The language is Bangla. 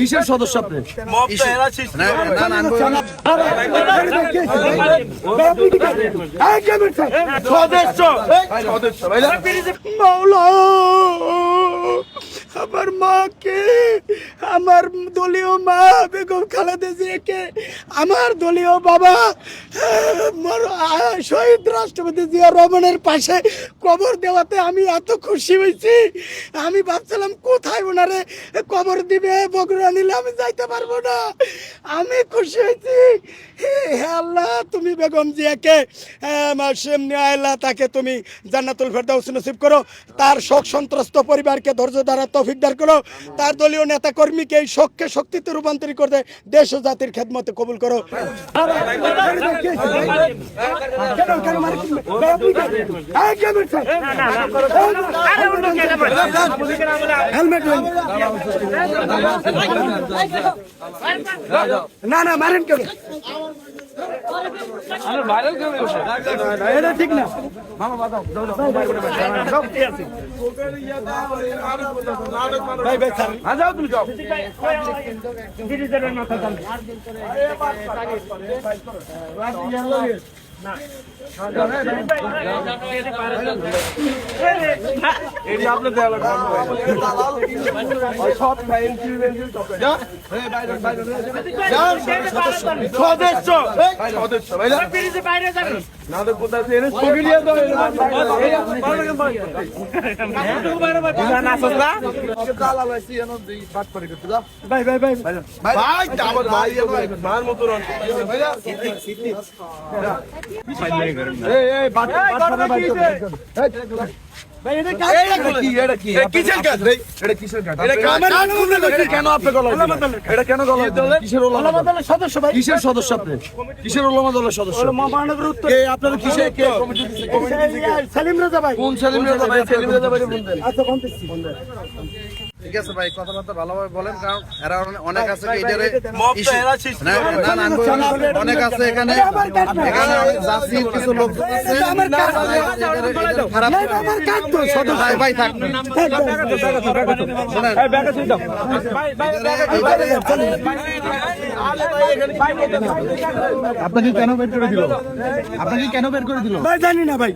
কিসের? সদস্য আপনি আমার মাকে আমার দলীয় মা বেগম খালেদা জিয়াকে, আমার দলীয় বাবা শহীদ রাষ্ট্রপতি জিয়া রহমানের পাশে কবর দেওয়াতে আমি এত খুশি হয়েছি। আমি ভাবছিলাম, কোথায় ওনারে কবর দিবে, বগুড়া নিলে আমি যাইতে পারব না। আমি খুশি হয়েছি। হে আল্লাহ, তুমি বেগম জিয়াকে আল্লাহ তাকে তুমি জান্নাতুল ফেরদাউস নসিব করো। তার শোক সন্ত্রস্ত পরিবারকে ধৈর্য দ্বারা তৌফিক দার করো। তার দলীয় নেতা কর্মীকে এই শোককে শক্তিতে রূপান্তরিত করতে দেশ ও জাতির খেদমতে কবুল করো। না না, মারেন কেন? ঠিক না। ভাই ভাই স্যার সদস্য সদস্য সদস্য আপনি কিসের ভাই কোন সেলিম রেজা ভাই। সেলিম রেজা ভাই? বলতেন আচ্ছা বলতেছি। ঠিক আছে ভাই কথাবার্তা ভালোভাবে বলেন কারণ এরা অনেক আছে আমি- অনেক আছে এখানে। এখানে কিছু লোক আছে খারাপ সদস্য। ভাই ভাই থাক আপনাকে কেন বের করে দিল আপনাকে কেন বের করে দিল ভাই জানি না ভাই